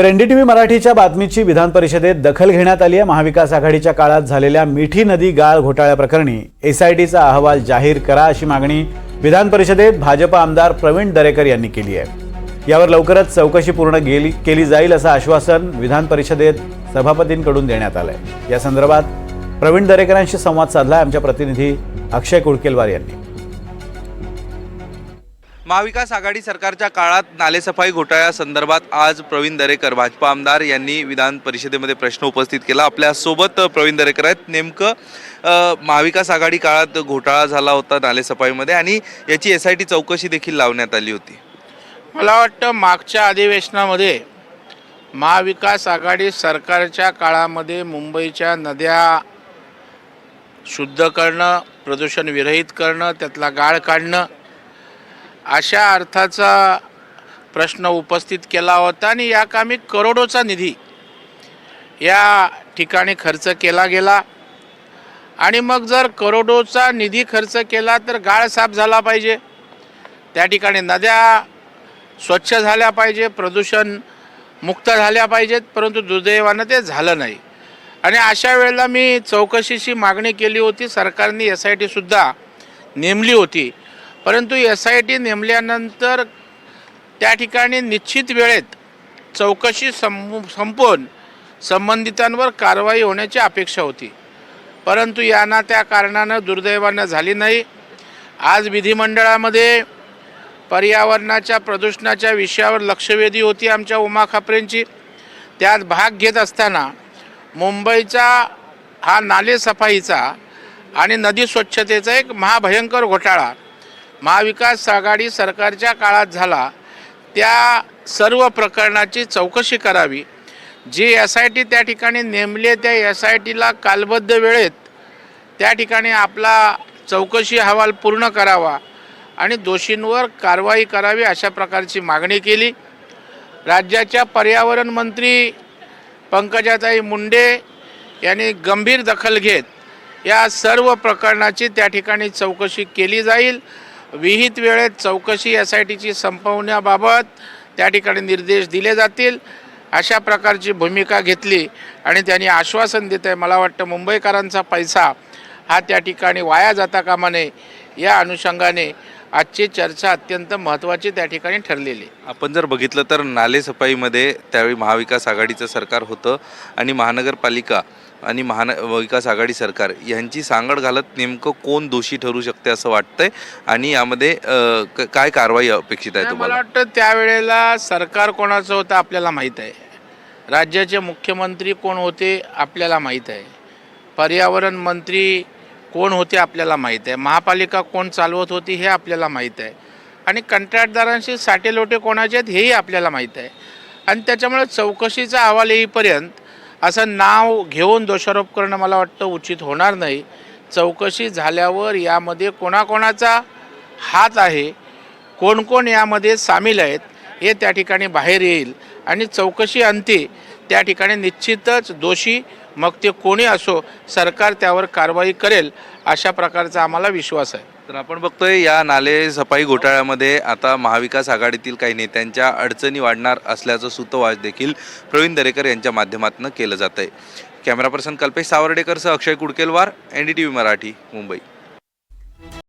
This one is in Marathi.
तर एनडीटीव्ही मराठीच्या बातमीची विधान परिषदेत दखल घेण्यात आली आहे महाविकास आघाडीच्या काळात झालेल्या मिठी नदी गाळ घोटाळ्याप्रकरणी एसआयटीचा अहवाल जाहीर करा अशी मागणी विधान परिषदेत भाजप आमदार प्रवीण दरेकर यांनी केली आहे. यावर लवकरच चौकशी पूर्ण गेली केली जाईल असं आश्वासन विधान परिषदेत सभापतींकडून देण्यात आलं आहे या संदर्भात प्रवीण दरेकरांशी संवाद साधला आमच्या प्रतिनिधी अक्षय कुडकेलवार यांनी. महाविकास आघाडी सरकारच्या काळात नालेसफाई घोटाळ्या संदर्भात आज प्रवीण दरेकर भाजपा आमदार यांनी विधान परिषदेमध्ये प्रश्न उपस्थित केला. आपल्यासोबत प्रवीण दरेकर आहेत. नेमकं महाविकास आघाडी काळात घोटाळा झाला होता नालेसफाईमध्ये आणि याची एस आय टी चौकशी देखील लावण्यात आली होती. मला वाटतं मागच्या अधिवेशनामध्ये महाविकास आघाडी सरकारच्या काळामध्ये मुंबईच्या नद्या शुद्ध करणं प्रदूषण विरहित करणं त्यातला गाळ काढणं अशा अर्थाचा प्रश्न उपस्थित केला होता आणि या कामी करोडोचा निधी या ठिकाणी खर्च केला गेला. आणि मग जर करोडोचा निधी खर्च केला तर गाळ साफ झाला पाहिजे. त्या ठिकाणी नद्या स्वच्छ झाल्या पाहिजे प्रदूषण मुक्त झाल्या पाहिजेत परंतु दुर्दैवानं ते झालं नाही. आणि अशा वेळेला मी चौकशीची मागणी केली होती सरकारने एस आय टीसुद्धा नेमली होती. परंतु एस आय टी नेमल्यानंतर त्या ठिकाणी निश्चित वेळेत चौकशी सं संपवून संबंधितांवर कारवाई होण्याची अपेक्षा होती. परंतु यांना त्या कारणानं दुर्दैवानं झाली नाही. आज विधिमंडळामध्ये पर्यावरणाच्या प्रदूषणाच्या विषयावर लक्षवेधी होती आमच्या उमा खापरेंची. त्यात भाग घेत असताना मुंबईचा हा नाले सफाईचा आणि नदी स्वच्छतेचा एक महाभयंकर घोटाळा महाविकास आघाडी सरकारच्या काळात झाला त्या सर्व प्रकरणाची चौकशी करावी. जी एस आय टी त्या ठिकाणी नेमले त्या एस आय टीला कालबद्ध वेळेत त्या ठिकाणी आपला चौकशी अहवाल पूर्ण करावा आणि दोषींवर कारवाई करावी अशा प्रकारची मागणी केली. राज्याच्या पर्यावरण मंत्री पंकजाताई मुंडे यांनी गंभीर दखल घेत या सर्व प्रकरणाची त्या ठिकाणी चौकशी केली जाईल. विहित वेळेत चौकशी एस आय टीची संपवण्याबाबत त्या ठिकाणी निर्देश दिले जातील. अशा प्रकारची भूमिका घेतली आणि त्यांनी आश्वासन देत आहे. मला वाटतं मुंबईकरांचा पैसा हा त्या ठिकाणी वाया जाता कामा नये. या अनुषंगाने आजची चर्चा अत्यंत महत्त्वाची त्या ठिकाणी ठरलेली. आपण जर बघितलं तर नालेसफाईमध्ये त्यावेळी महाविकास आघाडीचं सरकार होतं आणि महानगरपालिका आणि महान विकास आघाडी सरकार यांची सांगड घालत नेमकं कोण दोषी ठरू शकते असं वाटतंय? आणि यामध्ये काय कारवाई अपेक्षित आहे तुम्हाला? वाटतं त्यावेळेला सरकार कोणाचं होतं आपल्याला माहीत आहे. राज्याचे मुख्यमंत्री कोण होते आपल्याला माहीत आहे. पर्यावरण मंत्री कोण होते आपल्याला माहीत आहे? महापालिका कोण चालवत होती हे आपल्याला माहीत आहे. आणि कंत्राटदारांशी साटेलोटे कोणाचे आहेत हेही आपल्याला माहीत आहे. आणि त्याच्यामुळे चौकशीचा अहवाल येईपर्यंत असं नाव घेऊन दोषारोप करणं मला वाटतं उचित होणार नाही. चौकशी झाल्यावर यामध्ये कोणाकोणाचा हात आहे कोण कोण यामध्ये सामील आहेत हे त्या ठिकाणी बाहेर येईल. आणि चौकशी अंती त्या ठिकाणी निश्चितच दोषी मग ते कोणी असो सरकार त्यावर कारवाई करेल अशा प्रकारचा आम्हाला विश्वास आहे. तर आपण बघतोय या नाले सफाई घोटाळ्यामध्ये आता महाविकास आघाडीतील काही नेत्यांच्या अडचणी वाढणार असल्याचं सुतोवाच देखील प्रवीण दरेकर यांच्या माध्यमातून केलं जात आहे camera person Kalpesh सावर्डेकरसह Akshay Kudkelwar N D T V Marathi Mumbai.